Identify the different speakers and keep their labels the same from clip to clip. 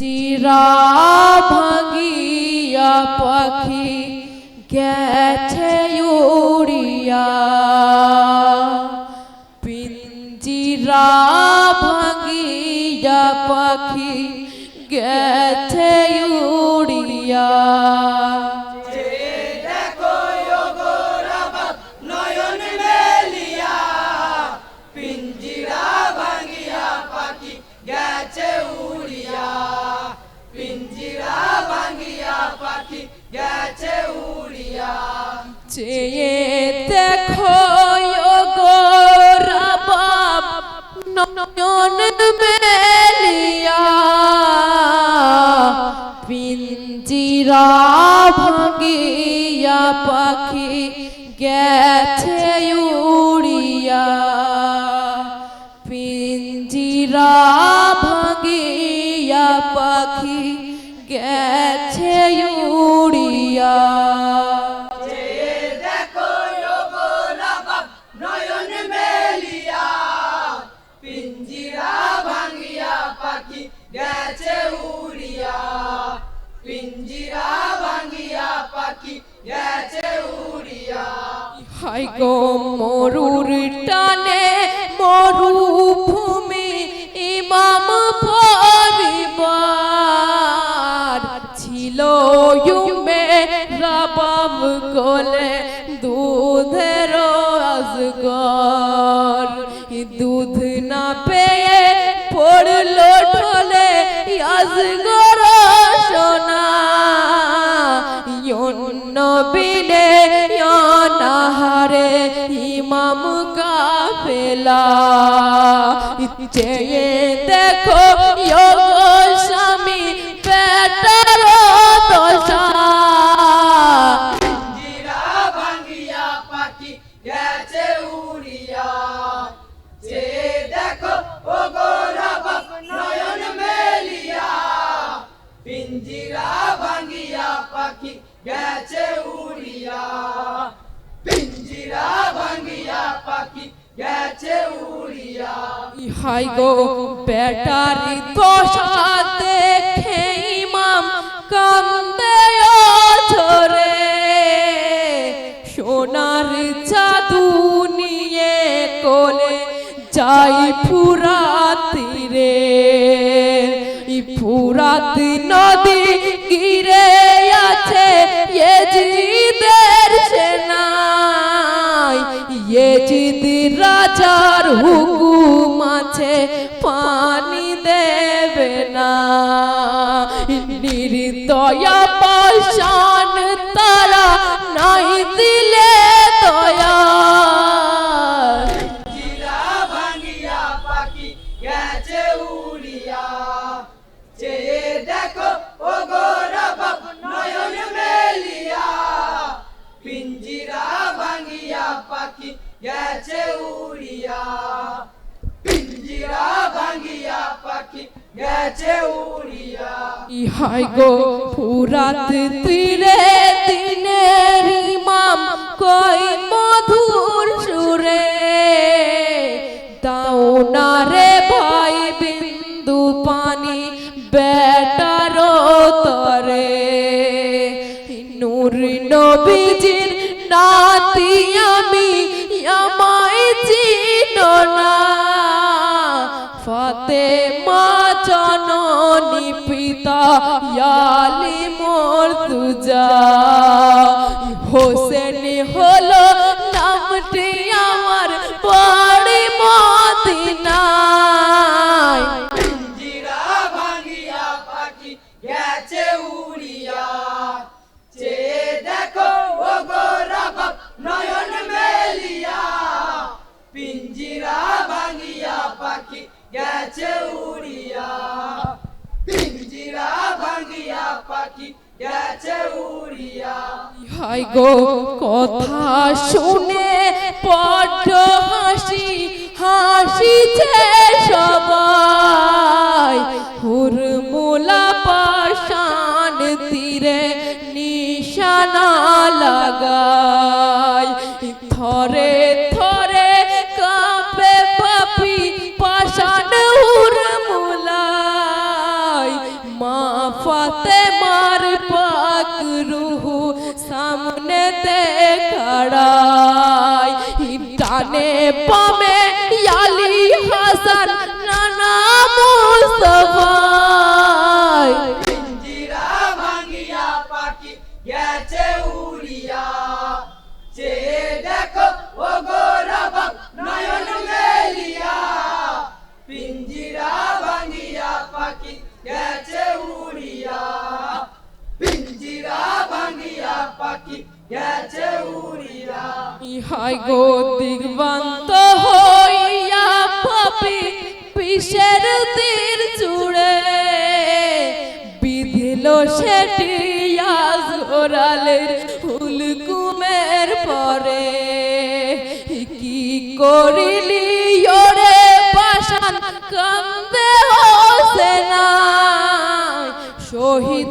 Speaker 1: পিঞ্জিরা ভাঙিয়া পাখি গেছে উড়িয়া। পিঞ্জিরা ভাঙিয়া পাখি গেছে উড়িয়া। চেয়ে দেখো গো রাবাব, নয়ন মেলিয়া পিঞ্জিরা ভাঙিয়া পাখি গেছে উড়িয়া। পিঞ্জিরা ভাঙিয়া পাখি গেছে হাই গো মরুর টানে মরুভূমি ইমাম পরিবার ছিল ইউমে রাবাব গলে দুধের আজগর। চেয়ে দেখো স্বামী পেটার দশা।
Speaker 2: গেছে উড়িয়া।
Speaker 1: হাই গো বেটারি দশা দেখে ইমাম কান্দে ঝরে সোনার জাদু নিয়ে কোলে যাই ফুরাত রে ফুরাত নদী গিরে ইয়েজিদ রাজার হুকুম আছে পানি দেবে না। নির্দয়া পাষাণ তারা নাই দিলে
Speaker 2: পাখি গেছে উড়িয়া পিঞ্জিরা ভাঙিয়া পাখি গেছে উড়িয়া
Speaker 1: ইহাই গো ফুরাত তীরে দিনের ইমাম কই মধুর সুরে দাও না রে ভাই বিন্দু পানি বেটার তরে নূর নবীজির নাতি আমি না ফাতে মা জননী পিতা ইয়ালি মোর তুজা। হোসেন হলো হাই গো কথা শুনে পট হাসি হাসিছে সবাই। হুরমুলা পাশান তীরে নিশানা লাগায়। থরে ডানে পামে আলী হাসান নানা মুস্তফাই
Speaker 2: পিঞ্জিরা ভাঙিয়া পাখি গেছে উড়িয়া চেয়ে দেখো ও গোরাবাগ নয়ন মেলিয়া পিঞ্জিরা ভাঙিয়া পাখি গেছে উড়িয়া পিঞ্জিরা ভাঙিয়া পাখি গেছে উড়িয়া
Speaker 1: ইহাই গো দিগবান্ত হইয়া পাপি পিসের তীর জুড়ে বিধিল সেটি আজ পরে। কি করিলি ওরে পাশান কান্দে হোসেনা শহীদ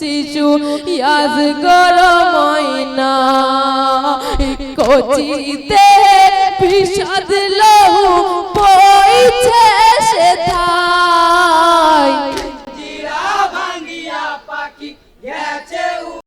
Speaker 1: শিশু ইয়াজ গরময়না কচিতে বিষাদ লহু বইছে সে